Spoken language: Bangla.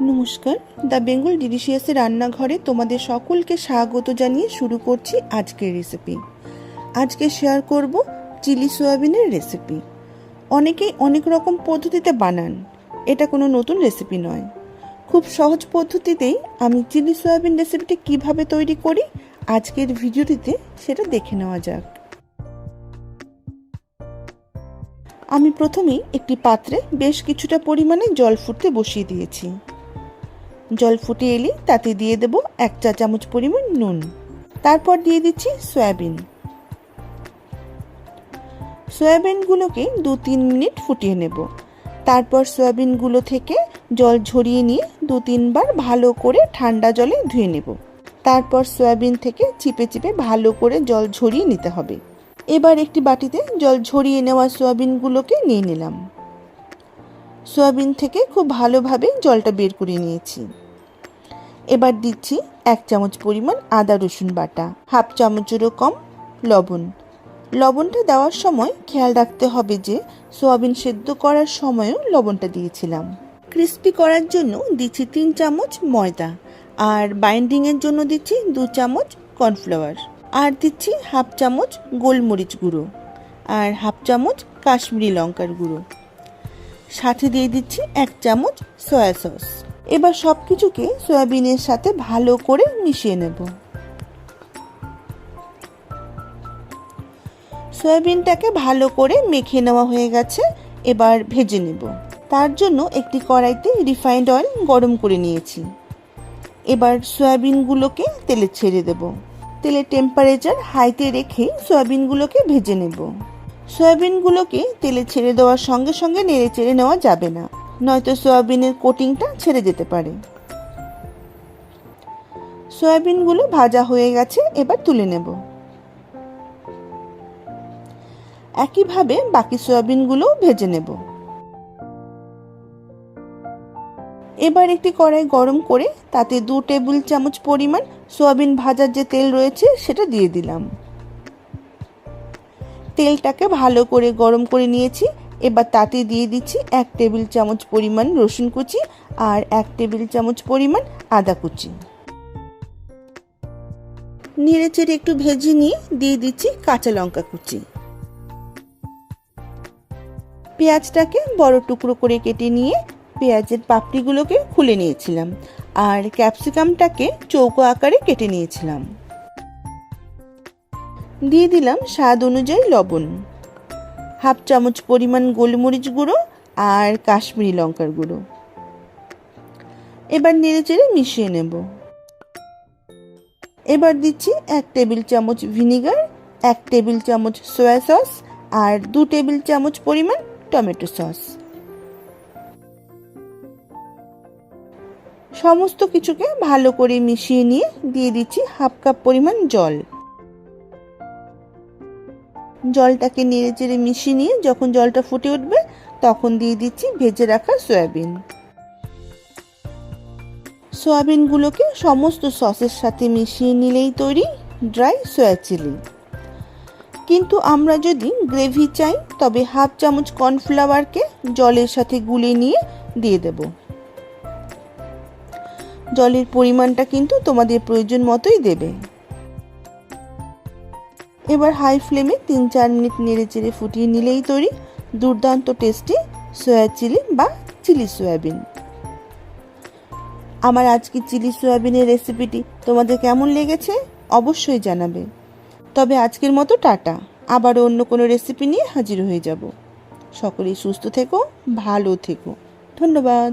নমস্কার। দ্য বেঙ্গল ডিলিশিয়াসের রান্নাঘরে তোমাদের সকলকে স্বাগত জানিয়ে শুরু করছি আজকের রেসিপি আজকে শেয়ার করব চিলি সয়াবিনের রেসিপি অনেকেই অনেক রকম পদ্ধতিতে বানান। এটা কোনো নতুন রেসিপি নয়। খুব সহজ পদ্ধতিতেই আমি চিলি সয়াবিন রেসিপিটি কীভাবে তৈরি করি আজকের ভিডিওটিতে সেটা দেখে নেওয়া যাক। আমি প্রথমেই একটি পাত্রে বেশ কিছুটা পরিমাণে জল ফুটতে বসিয়ে দিয়েছি। জল ফুটে এলে, তাতে দিয়ে দেব এক চা চামচ পরিমাণ নুন। তারপর দিয়ে দিচ্ছি সয়াবিন। সয়াবিনগুলোকে দু তিন মিনিট ফুটিয়ে নেব। তারপর সয়াবিনগুলো থেকে জল ঝরিয়ে নিয়ে দু তিনবার ভালো করে ঠান্ডা জলে ধুয়ে নেব। তারপর সয়াবিন থেকে চিপে চিপে ভালো করে জল ঝরিয়ে নিতে হবে। এবার একটি বাটিতে জল ঝরিয়ে নেওয়া সয়াবিনগুলোকে নিয়ে নিলাম। সয়াবিন থেকে খুব ভালোভাবে জলটা বের করে নিয়েছি। এবার দিচ্ছি এক চামচ পরিমাণ আদা রসুন বাটা, হাফ চামচেরও কম লবণ। লবণটা দেওয়ার সময় খেয়াল রাখতে হবে যে সোয়াবিন সেদ্ধ করার সময়ও লবণটা দিয়েছিলাম। ক্রিস্পি করার জন্য দিচ্ছি তিন চামচ ময়দা আর বাইন্ডিংয়ের জন্য দিচ্ছি দু চামচ কর্নফ্লাওয়ার। আর দিচ্ছি হাফ চামচ গোলমরিচ গুঁড়ো আর হাফ চামচ কাশ্মীরি লঙ্কার গুঁড়ো। সাথে দিয়ে দিচ্ছি এক চামচ সয়া সস। এবার সব কিছুকে সয়াবিনের সাথে ভালো করে মিশিয়ে নেব। সয়াবিনটাকে ভালো করে মেখে নেওয়া হয়ে গেছে, এবার ভেজে নেব। তার জন্য একটি কড়াইতে রিফাইন্ড অয়েল গরম করে নিয়েছি। এবার সয়াবিনগুলোকে তেলে ছেড়ে দেব। তেলের টেম্পারেচার হাইতে রেখে সয়াবিনগুলোকে ভেজে নেব। সয়াবিনগুলোকে তেলে ছেড়ে দেওয়ার সঙ্গে সঙ্গে নেড়ে চেড়ে নেওয়া যাবে না। নয়তো সয়াবিনের কোটিংটা ছেড়ে যেতে পারে। সয়াবিনগুলো ভাজা হয়ে গেছে, এবার তুলে নেব। একইভাবে বাকি সয়াবিনগুলোও ভেজে নেব। এবার একটি কড়াই গরম করে তাতে দু টেবিল চামচ পরিমাণ সয়াবিন ভাজার যে তেল রয়েছে, সেটা দিয়ে দিলাম। তেলটাকে ভালো করে গরম করে নিয়েছি। এবার তাতে দিয়ে দিচ্ছি এক টেবিল চামচ পরিমাণ রসুন কুচি আর এক টেবিল চামচ পরিমাণ আদা কুচি। নেড়ে চেড়ে একটু ভেজে নিয়ে দিয়ে দিচ্ছি কাঁচা লঙ্কা কুচি। পেঁয়াজটাকে বড় টুকরো করে কেটে নিয়ে পেঁয়াজের পাপড়িগুলোকে খুলে নিয়েছিলাম আর ক্যাপসিকামটাকে চৌকো আকারে কেটে নিয়েছিলাম। দিয়ে দিলাম স্বাদ অনুযায়ী লবণ। হাফ চামচ পরিমাণ গোলমরিচ গুঁড়ো আর কাশ্মীরি লঙ্কার গুঁড়ো। এবার নেড়ে চেড়ে মিশিয়ে নেব। এবার দিচ্ছি এক টেবিল চামচ ভিনিগার, এক টেবিল চামচ সয়া সস আর দু টেবিল চামচ পরিমাণ টমেটো সস। সমস্ত কিছুকে ভালো করে মিশিয়ে নিয়ে দিয়ে দিচ্ছি হাফ কাপ পরিমাণ জল। জলটাকে নেড়ে চেড়ে মিশিয়ে নিয়ে যখন জলটা ফুটে উঠবে, তখন দিয়ে দিচ্ছি ভেজে রাখা সয়াবিন। সয়াবিনগুলোকে সমস্ত সসের সাথে মিশিয়ে নিলেই তৈরি ড্রাই সয়া চিলি। কিন্তু আমরা যদি গ্রেভি চাই, তবে হাফ চামচ কর্নফ্লাওয়ারকে জলের সাথে গুলে নিয়ে দিয়ে দেব। জলের পরিমাণটা কিন্তু তোমাদের প্রয়োজন মতোই দেবে। এবার হাই ফ্লেমে তিন চার মিনিট নেড়ে চেড়ে ফুটিয়ে নিলেই তৈরি দুর্দান্ত টেস্টি সয়া চিলি বা চিলি সয়াবিন আমার আজকে চিলি সয়াবিনের রেসিপিটি তোমাদের কেমন লেগেছে অবশ্যই জানাবে। তবে আজকের মতো টাটা। আবারও অন্য কোনো রেসিপি নিয়ে হাজির হয়ে যাব। সকলেই সুস্থ থেকো, ভালো থেকো। ধন্যবাদ।